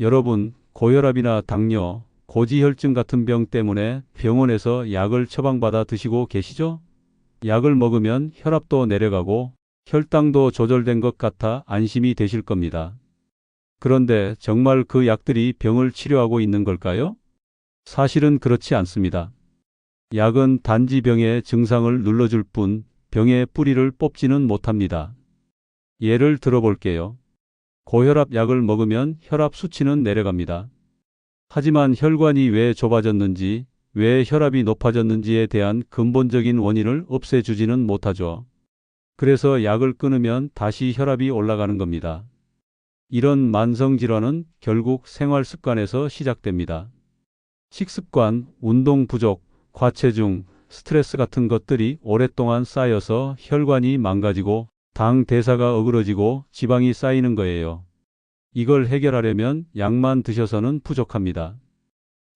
여러분, 고혈압이나 당뇨, 고지혈증 같은 병 때문에 병원에서 약을 처방받아 드시고 계시죠? 약을 먹으면 혈압도 내려가고 혈당도 조절된 것 같아 안심이 되실 겁니다. 그런데 정말 그 약들이 병을 치료하고 있는 걸까요? 사실은 그렇지 않습니다. 약은 단지 병의 증상을 눌러줄 뿐 병의 뿌리를 뽑지는 못합니다. 예를 들어볼게요. 고혈압 약을 먹으면 혈압 수치는 내려갑니다. 하지만 혈관이 왜 좁아졌는지, 왜 혈압이 높아졌는지에 대한 근본적인 원인을 없애주지는 못하죠. 그래서 약을 끊으면 다시 혈압이 올라가는 겁니다. 이런 만성 질환은 결국 생활 습관에서 시작됩니다. 식습관, 운동 부족, 과체중, 스트레스 같은 것들이 오랫동안 쌓여서 혈관이 망가지고 당 대사가 어그러지고 지방이 쌓이는 거예요. 이걸 해결하려면 약만 드셔서는 부족합니다.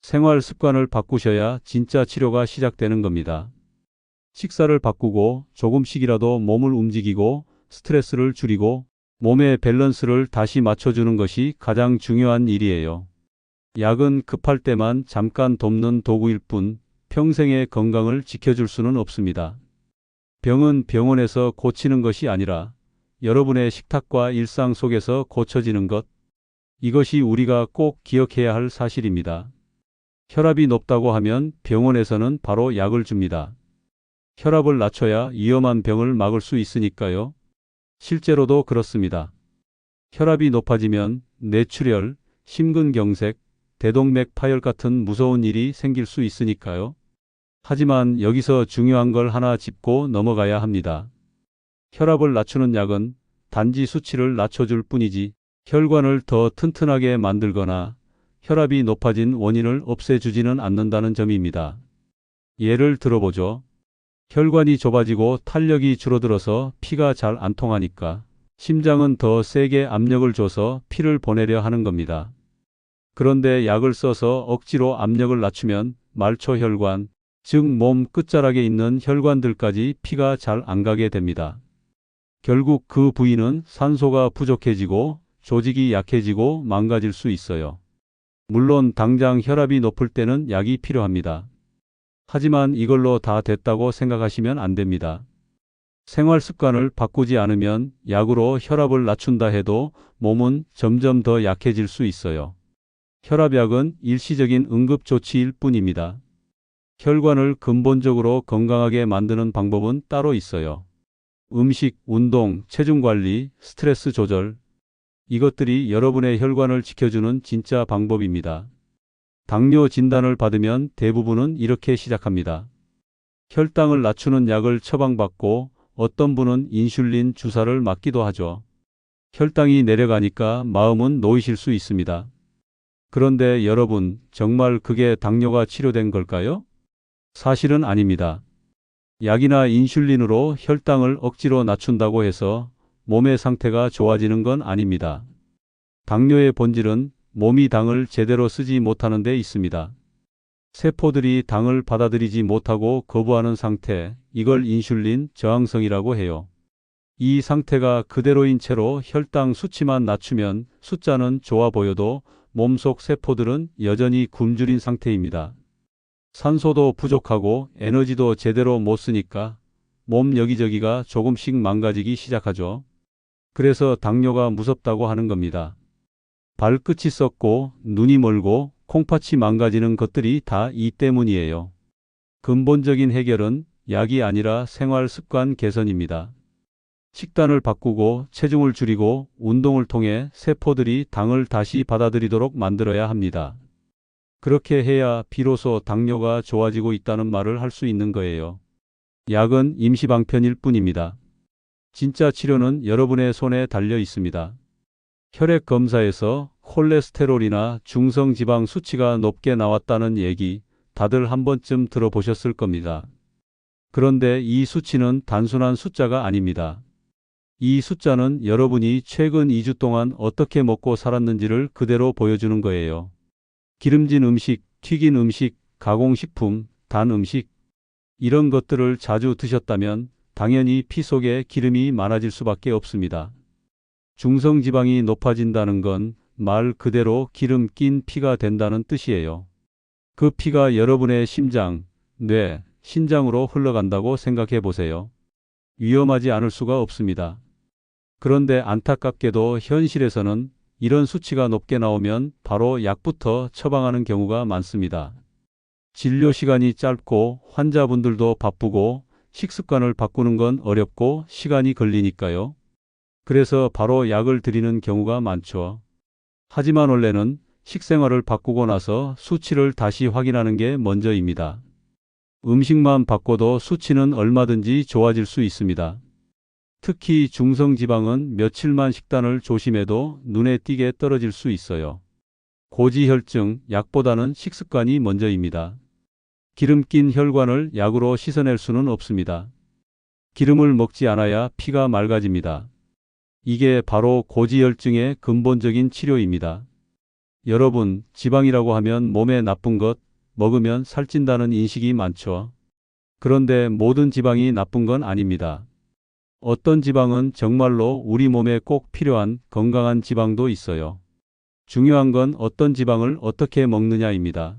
생활 습관을 바꾸셔야 진짜 치료가 시작되는 겁니다. 식사를 바꾸고 조금씩이라도 몸을 움직이고 스트레스를 줄이고 몸의 밸런스를 다시 맞춰주는 것이 가장 중요한 일이에요. 약은 급할 때만 잠깐 돕는 도구일 뿐 평생의 건강을 지켜줄 수는 없습니다. 병은 병원에서 고치는 것이 아니라 여러분의 식탁과 일상 속에서 고쳐지는 것. 이것이 우리가 꼭 기억해야 할 사실입니다. 혈압이 높다고 하면 병원에서는 바로 약을 줍니다. 혈압을 낮춰야 위험한 병을 막을 수 있으니까요. 실제로도 그렇습니다. 혈압이 높아지면 뇌출혈, 심근경색, 대동맥 파열 같은 무서운 일이 생길 수 있으니까요. 하지만 여기서 중요한 걸 하나 짚고 넘어가야 합니다. 혈압을 낮추는 약은 단지 수치를 낮춰줄 뿐이지 혈관을 더 튼튼하게 만들거나 혈압이 높아진 원인을 없애주지는 않는다는 점입니다. 예를 들어보죠. 혈관이 좁아지고 탄력이 줄어들어서 피가 잘 안 통하니까 심장은 더 세게 압력을 줘서 피를 보내려 하는 겁니다. 그런데 약을 써서 억지로 압력을 낮추면 말초혈관, 즉 몸 끝자락에 있는 혈관들까지 피가 잘 안 가게 됩니다. 결국 그 부위는 산소가 부족해지고 조직이 약해지고 망가질 수 있어요. 물론 당장 혈압이 높을 때는 약이 필요합니다. 하지만 이걸로 다 됐다고 생각하시면 안 됩니다. 생활 습관을 바꾸지 않으면 약으로 혈압을 낮춘다 해도 몸은 점점 더 약해질 수 있어요. 혈압약은 일시적인 응급조치일 뿐입니다. 혈관을 근본적으로 건강하게 만드는 방법은 따로 있어요. 음식, 운동, 체중 관리, 스트레스 조절. 이것들이 여러분의 혈관을 지켜주는 진짜 방법입니다. 당뇨 진단을 받으면 대부분은 이렇게 시작합니다. 혈당을 낮추는 약을 처방받고 어떤 분은 인슐린 주사를 맞기도 하죠. 혈당이 내려가니까 마음은 놓이실 수 있습니다. 그런데 여러분, 정말 그게 당뇨가 치료된 걸까요? 사실은 아닙니다. 약이나 인슐린으로 혈당을 억지로 낮춘다고 해서 몸의 상태가 좋아지는 건 아닙니다. 당뇨의 본질은 몸이 당을 제대로 쓰지 못하는 데 있습니다. 세포들이 당을 받아들이지 못하고 거부하는 상태, 이걸 인슐린 저항성이라고 해요. 이 상태가 그대로인 채로 혈당 수치만 낮추면 숫자는 좋아 보여도 몸속 세포들은 여전히 굶주린 상태입니다. 산소도 부족하고 에너지도 제대로 못 쓰니까 몸 여기저기가 조금씩 망가지기 시작하죠. 그래서 당뇨가 무섭다고 하는 겁니다. 발끝이 썩고 눈이 멀고 콩팥이 망가지는 것들이 다 이 때문이에요. 근본적인 해결은 약이 아니라 생활 습관 개선입니다. 식단을 바꾸고 체중을 줄이고 운동을 통해 세포들이 당을 다시 받아들이도록 만들어야 합니다. 그렇게 해야 비로소 당뇨가 좋아지고 있다는 말을 할 수 있는 거예요. 약은 임시방편일 뿐입니다. 진짜 치료는 여러분의 손에 달려 있습니다. 혈액 검사에서 콜레스테롤이나 중성지방 수치가 높게 나왔다는 얘기 다들 한 번쯤 들어보셨을 겁니다. 그런데 이 수치는 단순한 숫자가 아닙니다. 이 숫자는 여러분이 최근 2주 동안 어떻게 먹고 살았는지를 그대로 보여주는 거예요. 기름진 음식, 튀긴 음식, 가공식품, 단 음식, 이런 것들을 자주 드셨다면 당연히 피 속에 기름이 많아질 수밖에 없습니다. 중성지방이 높아진다는 건 말 그대로 기름 낀 피가 된다는 뜻이에요. 그 피가 여러분의 심장, 뇌, 신장으로 흘러간다고 생각해 보세요. 위험하지 않을 수가 없습니다. 그런데 안타깝게도 현실에서는 이런 수치가 높게 나오면 바로 약부터 처방하는 경우가 많습니다. 진료 시간이 짧고 환자분들도 바쁘고 식습관을 바꾸는 건 어렵고 시간이 걸리니까요. 그래서 바로 약을 드리는 경우가 많죠. 하지만 원래는 식생활을 바꾸고 나서 수치를 다시 확인하는 게 먼저입니다. 음식만 바꿔도 수치는 얼마든지 좋아질 수 있습니다. 특히 중성지방은 며칠만 식단을 조심해도 눈에 띄게 떨어질 수 있어요. 고지혈증, 약보다는 식습관이 먼저입니다. 기름 낀 혈관을 약으로 씻어낼 수는 없습니다. 기름을 먹지 않아야 피가 맑아집니다. 이게 바로 고지혈증의 근본적인 치료입니다. 여러분, 지방이라고 하면 몸에 나쁜 것, 먹으면 살찐다는 인식이 많죠. 그런데 모든 지방이 나쁜 건 아닙니다. 어떤 지방은 정말로 우리 몸에 꼭 필요한 건강한 지방도 있어요. 중요한 건 어떤 지방을 어떻게 먹느냐입니다.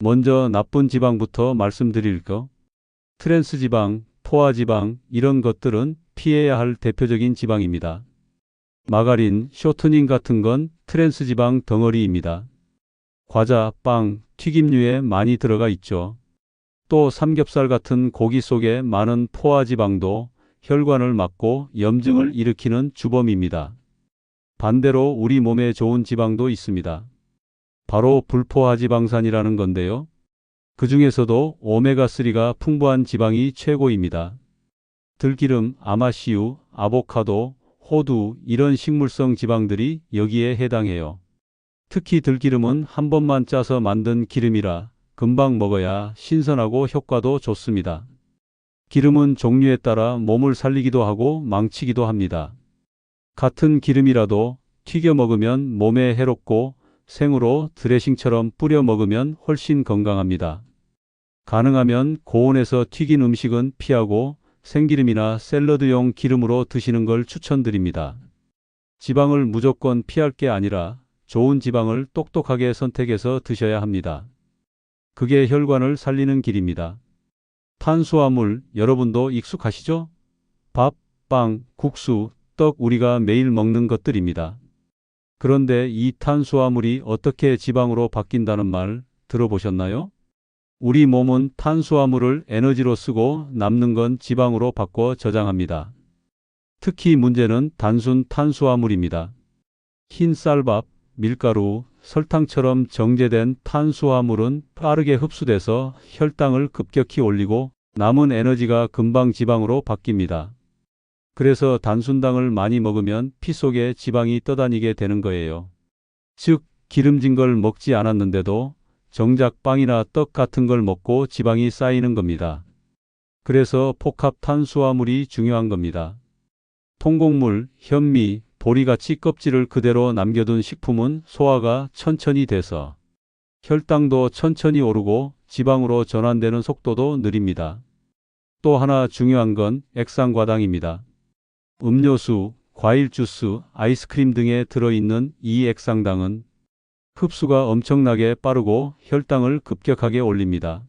먼저 나쁜 지방부터 말씀드릴 거. 트랜스 지방, 포화 지방, 이런 것들은 피해야 할 대표적인 지방입니다. 마가린, 쇼트닝 같은 건 트랜스 지방 덩어리입니다. 과자, 빵, 튀김류에 많이 들어가 있죠. 또 삼겹살 같은 고기 속에 많은 포화 지방도 혈관을 막고 염증을 일으키는 주범입니다. 반대로 우리 몸에 좋은 지방도 있습니다. 바로 불포화 지방산이라는 건데요. 그 중에서도 오메가3가 풍부한 지방이 최고입니다. 들기름, 아마씨유, 아보카도, 호두 이런 식물성 지방들이 여기에 해당해요. 특히 들기름은 한 번만 짜서 만든 기름이라 금방 먹어야 신선하고 효과도 좋습니다. 기름은 종류에 따라 몸을 살리기도 하고 망치기도 합니다. 같은 기름이라도 튀겨 먹으면 몸에 해롭고 생으로 드레싱처럼 뿌려 먹으면 훨씬 건강합니다. 가능하면 고온에서 튀긴 음식은 피하고 생기름이나 샐러드용 기름으로 드시는 걸 추천드립니다. 지방을 무조건 피할 게 아니라 좋은 지방을 똑똑하게 선택해서 드셔야 합니다. 그게 혈관을 살리는 길입니다. 탄수화물 여러분도 익숙하시죠? 밥, 빵, 국수, 떡 우리가 매일 먹는 것들입니다. 그런데 이 탄수화물이 어떻게 지방으로 바뀐다는 말 들어보셨나요? 우리 몸은 탄수화물을 에너지로 쓰고 남는 건 지방으로 바꿔 저장합니다. 특히 문제는 단순 탄수화물입니다. 흰 쌀밥, 밀가루, 설탕처럼 정제된 탄수화물은 빠르게 흡수돼서 혈당을 급격히 올리고 남은 에너지가 금방 지방으로 바뀝니다. 그래서 단순당을 많이 먹으면 피 속에 지방이 떠다니게 되는 거예요. 즉, 기름진 걸 먹지 않았는데도 정작 빵이나 떡 같은 걸 먹고 지방이 쌓이는 겁니다. 그래서 복합 탄수화물이 중요한 겁니다. 통곡물, 현미, 보리같이 껍질을 그대로 남겨둔 식품은 소화가 천천히 돼서 혈당도 천천히 오르고 지방으로 전환되는 속도도 느립니다. 또 하나 중요한 건 액상과당입니다. 음료수, 과일 주스, 아이스크림 등에 들어있는 이 액상당은 흡수가 엄청나게 빠르고 혈당을 급격하게 올립니다.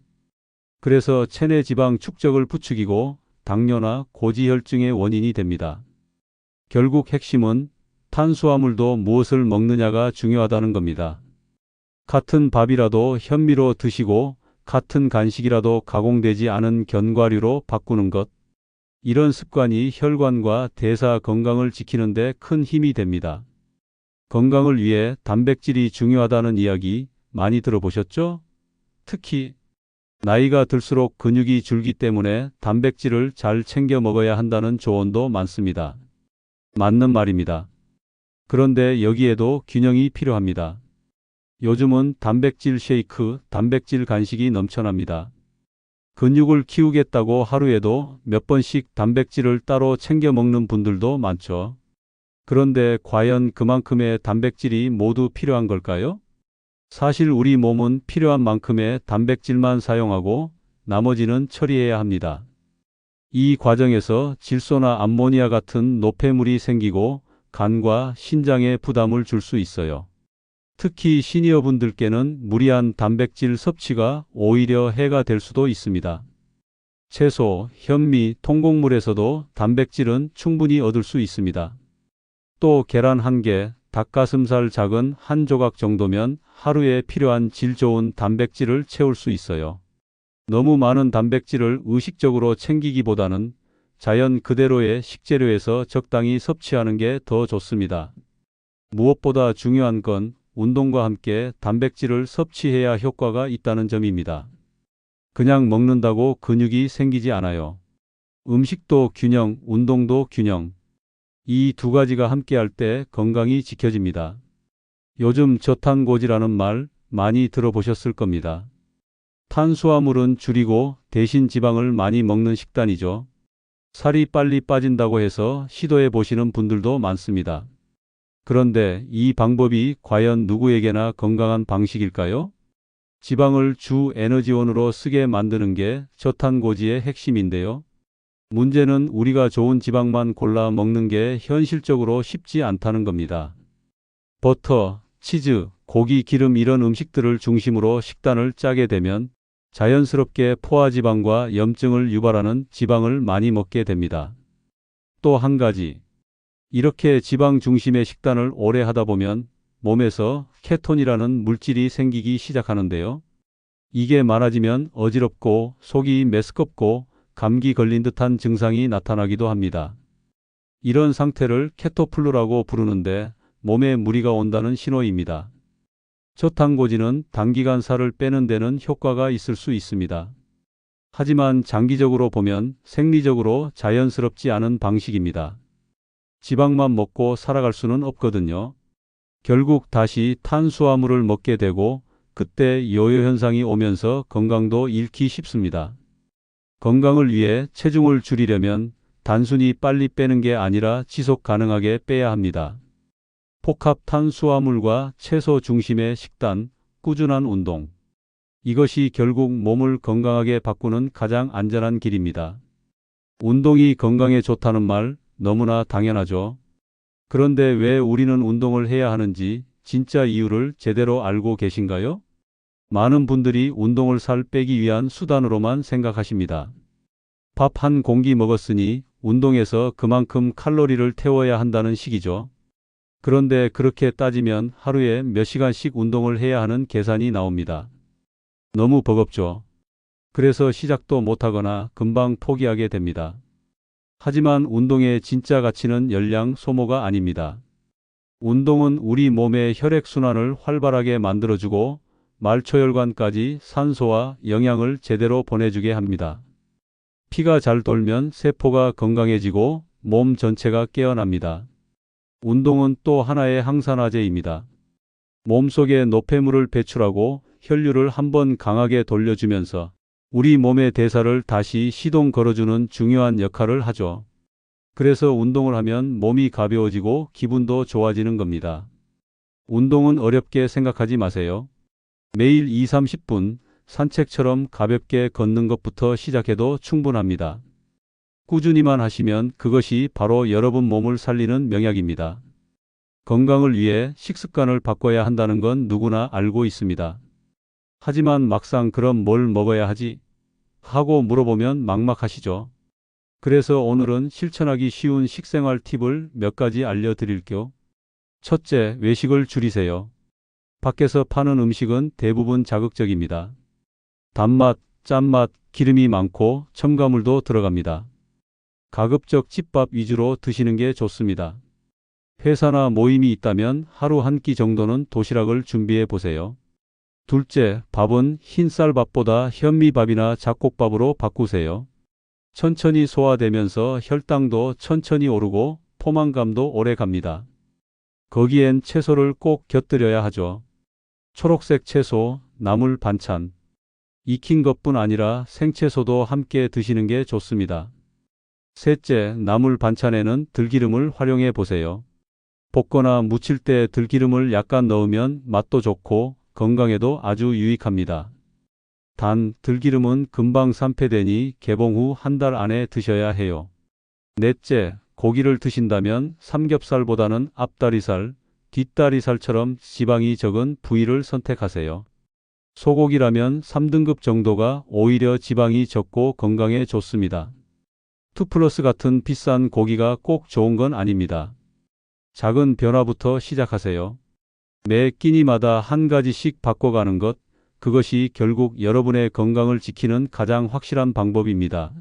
그래서 체내 지방 축적을 부추기고 당뇨나 고지혈증의 원인이 됩니다. 결국 핵심은 탄수화물도 무엇을 먹느냐가 중요하다는 겁니다. 같은 밥이라도 현미로 드시고 같은 간식이라도 가공되지 않은 견과류로 바꾸는 것. 이런 습관이 혈관과 대사 건강을 지키는데 큰 힘이 됩니다. 건강을 위해 단백질이 중요하다는 이야기 많이 들어보셨죠? 특히 나이가 들수록 근육이 줄기 때문에 단백질을 잘 챙겨 먹어야 한다는 조언도 많습니다. 맞는 말입니다. 그런데 여기에도 균형이 필요합니다. 요즘은 단백질 쉐이크, 단백질 간식이 넘쳐납니다. 근육을 키우겠다고 하루에도 몇 번씩 단백질을 따로 챙겨 먹는 분들도 많죠. 그런데 과연 그만큼의 단백질이 모두 필요한 걸까요? 사실 우리 몸은 필요한 만큼의 단백질만 사용하고 나머지는 처리해야 합니다. 이 과정에서 질소나 암모니아 같은 노폐물이 생기고 간과 신장에 부담을 줄 수 있어요. 특히 시니어분들께는 무리한 단백질 섭취가 오히려 해가 될 수도 있습니다. 채소, 현미, 통곡물에서도 단백질은 충분히 얻을 수 있습니다. 또 계란 한 개, 닭가슴살 작은 한 조각 정도면 하루에 필요한 질 좋은 단백질을 채울 수 있어요. 너무 많은 단백질을 의식적으로 챙기기보다는 자연 그대로의 식재료에서 적당히 섭취하는 게 더 좋습니다. 무엇보다 중요한 건 운동과 함께 단백질을 섭취해야 효과가 있다는 점입니다. 그냥 먹는다고 근육이 생기지 않아요. 음식도 균형, 운동도 균형. 이 두 가지가 함께할 때 건강이 지켜집니다. 요즘 저탄고지라는 말 많이 들어보셨을 겁니다. 탄수화물은 줄이고 대신 지방을 많이 먹는 식단이죠. 살이 빨리 빠진다고 해서 시도해 보시는 분들도 많습니다. 그런데 이 방법이 과연 누구에게나 건강한 방식일까요? 지방을 주 에너지원으로 쓰게 만드는 게 저탄고지의 핵심인데요. 문제는 우리가 좋은 지방만 골라 먹는 게 현실적으로 쉽지 않다는 겁니다. 버터, 치즈, 고기, 기름 이런 음식들을 중심으로 식단을 짜게 되면 자연스럽게 포화지방과 염증을 유발하는 지방을 많이 먹게 됩니다. 또 한 가지. 이렇게 지방 중심의 식단을 오래 하다 보면 몸에서 케톤이라는 물질이 생기기 시작하는데요. 이게 많아지면 어지럽고 속이 메스껍고 감기 걸린 듯한 증상이 나타나기도 합니다. 이런 상태를 케토플루라고 부르는데 몸에 무리가 온다는 신호입니다. 저탄고지는 단기간 살을 빼는 데는 효과가 있을 수 있습니다. 하지만 장기적으로 보면 생리적으로 자연스럽지 않은 방식입니다. 지방만 먹고 살아갈 수는 없거든요. 결국 다시 탄수화물을 먹게 되고 그때 요요 현상이 오면서 건강도 잃기 쉽습니다. 건강을 위해 체중을 줄이려면 단순히 빨리 빼는 게 아니라 지속 가능하게 빼야 합니다. 복합 탄수화물과 채소 중심의 식단, 꾸준한 운동. 이것이 결국 몸을 건강하게 바꾸는 가장 안전한 길입니다. 운동이 건강에 좋다는 말 너무나 당연하죠. 그런데 왜 우리는 운동을 해야 하는지 진짜 이유를 제대로 알고 계신가요? 많은 분들이 운동을 살 빼기 위한 수단으로만 생각하십니다. 밥 한 공기 먹었으니 운동해서 그만큼 칼로리를 태워야 한다는 식이죠. 그런데 그렇게 따지면 하루에 몇 시간씩 운동을 해야 하는 계산이 나옵니다. 너무 버겁죠. 그래서 시작도 못하거나 금방 포기하게 됩니다. 하지만 운동의 진짜 가치는 열량 소모가 아닙니다. 운동은 우리 몸의 혈액순환을 활발하게 만들어주고 말초혈관까지 산소와 영양을 제대로 보내주게 합니다. 피가 잘 돌면 세포가 건강해지고 몸 전체가 깨어납니다. 운동은 또 하나의 항산화제입니다. 몸속에 노폐물을 배출하고 혈류를 한번 강하게 돌려주면서 우리 몸의 대사를 다시 시동 걸어주는 중요한 역할을 하죠. 그래서 운동을 하면 몸이 가벼워지고 기분도 좋아지는 겁니다. 운동은 어렵게 생각하지 마세요. 매일 2, 30분 산책처럼 가볍게 걷는 것부터 시작해도 충분합니다. 꾸준히만 하시면 그것이 바로 여러분 몸을 살리는 명약입니다. 건강을 위해 식습관을 바꿔야 한다는 건 누구나 알고 있습니다. 하지만 막상 그럼 뭘 먹어야 하지? 하고 물어보면 막막하시죠. 그래서 오늘은 실천하기 쉬운 식생활 팁을 몇 가지 알려드릴게요. 첫째, 외식을 줄이세요. 밖에서 파는 음식은 대부분 자극적입니다. 단맛, 짠맛, 기름이 많고 첨가물도 들어갑니다. 가급적 집밥 위주로 드시는 게 좋습니다. 회사나 모임이 있다면 하루 한 끼 정도는 도시락을 준비해 보세요. 둘째, 밥은 흰쌀밥보다 현미밥이나 잡곡밥으로 바꾸세요. 천천히 소화되면서 혈당도 천천히 오르고 포만감도 오래 갑니다. 거기엔 채소를 꼭 곁들여야 하죠. 초록색 채소, 나물 반찬. 익힌 것뿐 아니라 생채소도 함께 드시는 게 좋습니다. 셋째, 나물 반찬에는 들기름을 활용해 보세요. 볶거나 무칠 때 들기름을 약간 넣으면 맛도 좋고 건강에도 아주 유익합니다. 단, 들기름은 금방 산패되니 개봉 후 한 달 안에 드셔야 해요. 넷째, 고기를 드신다면 삼겹살보다는 앞다리살, 뒷다리살처럼 지방이 적은 부위를 선택하세요. 소고기라면 3등급 정도가 오히려 지방이 적고 건강에 좋습니다. 투플러스 같은 비싼 고기가 꼭 좋은 건 아닙니다. 작은 변화부터 시작하세요. 매 끼니마다 한 가지씩 바꿔가는 것, 그것이 결국 여러분의 건강을 지키는 가장 확실한 방법입니다.